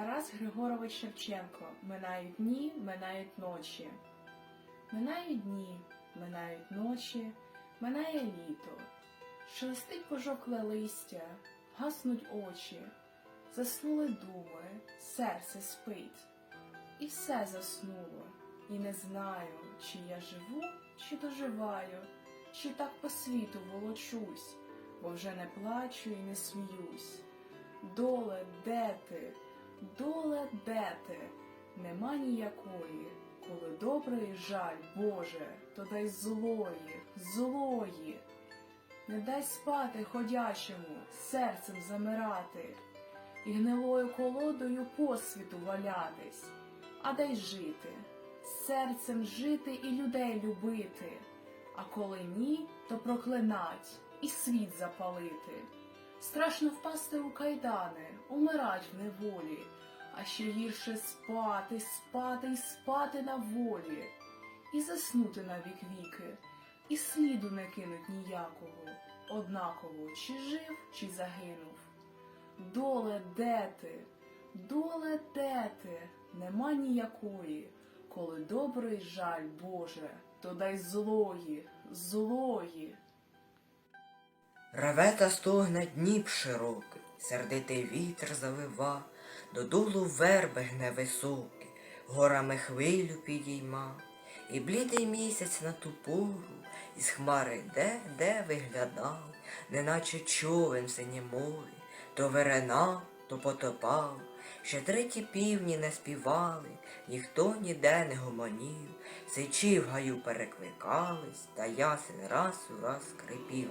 Тарас Григорович Шевченко Минають дні, минають ночі. Минають дні, минають ночі, минає літо. Шелестить пожокле листя, гаснуть очі, заснули думи, серце спить. І все заснуло, і не знаю, чи я живу, чи доживаю, чи так по світу волочусь, бо вже не плачу і не сміюсь. Доле, де ти? Доле, де ти? Нема ніякої, коли добрий жаль, Боже, то дай злої, злої. Не дай спати ходячому, серцем замирати, і гнилою колодою по світу валятись, а дай жити, серцем жити і людей любити, а коли ні, то проклинать і світ запалити. Страшно впасти у кайдани, умирать в неволі, а ще гірше спати, спати й спати на волі, і заснути на вік віки, і сліду не кинуть ніякого, однаково, чи жив, чи загинув. Доле, де ти? Доле, де ти? Нема ніякої, коли добрий жаль, Боже, то дай злої, злої. Реве та стогне Дніп широкий, сердитий вітер завива, додолу верби гне високий, горами хвилю підійма, і блідий місяць на ту пору із хмари де, де виглядав, неначе човен в синє морі, то виринав, то потопав, ще треті півні не співали, ніхто ніде не гомонів, сичі в гаю перекликались, та ясен раз у раз скрипів.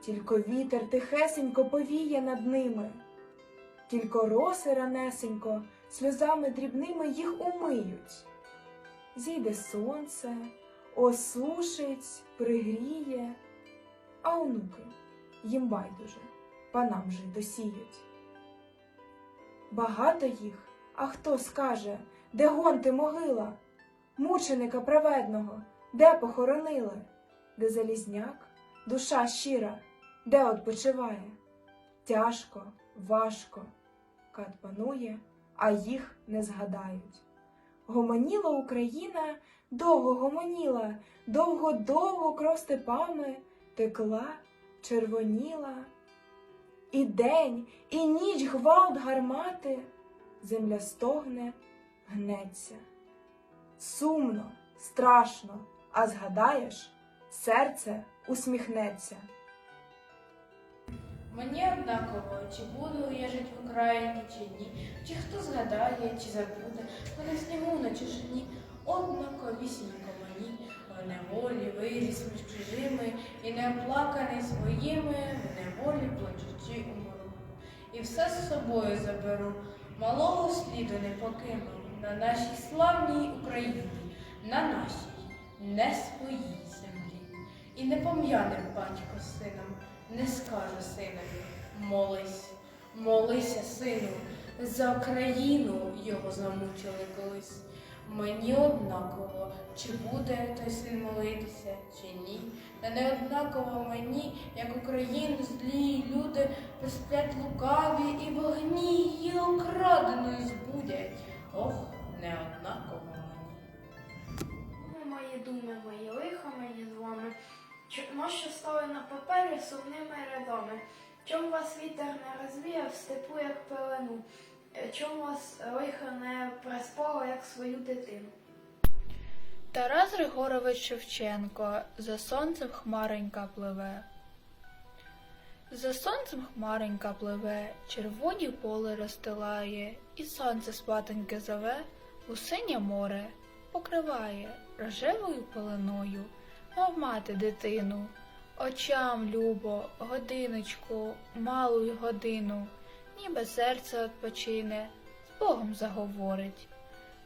Тільки вітер тихесенько повіє над ними, тільки роси ранесенько сльозами дрібними їх умиють. Зійде сонце, осушить, пригріє, а онуки їм байдуже, панам же досіють. Багато їх, а хто скаже, де гонти могила, мученика праведного, де похоронили, де залізняк, душа щира, де odpoczywає? Тяжко, важко, кат панує, а їх не згадають. Гомоніла Україна, довго гомоніла, довго-довго кров степами текла, червоніла. І день, і ніч гвалт гармати, земля стогне, гнеться. Сумно, страшно, а згадаєш, серце усміхнеться. Мені однаково, чи буду я жить в Україні, чи ні, чи хто згадає, чи забуде, мене в снігу на чужині, однаковісінько мені, в неволі виріс між чужими, і не оплаканий своїми, в неволі плачучи умру. І все з собою заберу, малого сліду не покину. На нашій славній Україні, на нашій, не своїй землі. І не пом'яне батько з сином, не скаже синові, молись, молися, сину, за країну його замучили колись. Мені однаково, чи буде той син молитися, чи ні. Та не однаково мені, як Україну злі люди посплять лукаві і вогні її окраденою збудять. Ох, не однаково мені. Думи мої думи, мої лихо мені з вами, Чому що стали на папері сумними рядами? Чом вас вітер не розвіяв степу, як пелену? Е, Чом вас лихо не приспало, як свою дитину? Тарас Григорович Шевченко За сонцем хмаренька пливе. За сонцем хмаренька пливе, червоні поле розстилає, і сонце спатеньке зове, у синє море покриває рожевою пеленою, мов мати дитину. Очам любо, годиночку, малу й годину, ніби серце odpoчине, Богом заговорить.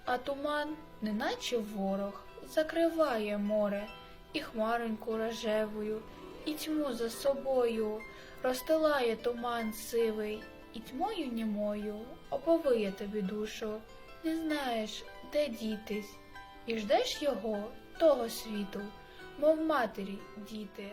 А туман, неначе ворог, закриває море і хмароньку рожевою, і тьму за собою, розстилає туман сивий, і тьмою німою оповиє тобі душу. Не знаєш, де дітись, і ждеш його, того світу, мов матері, діти.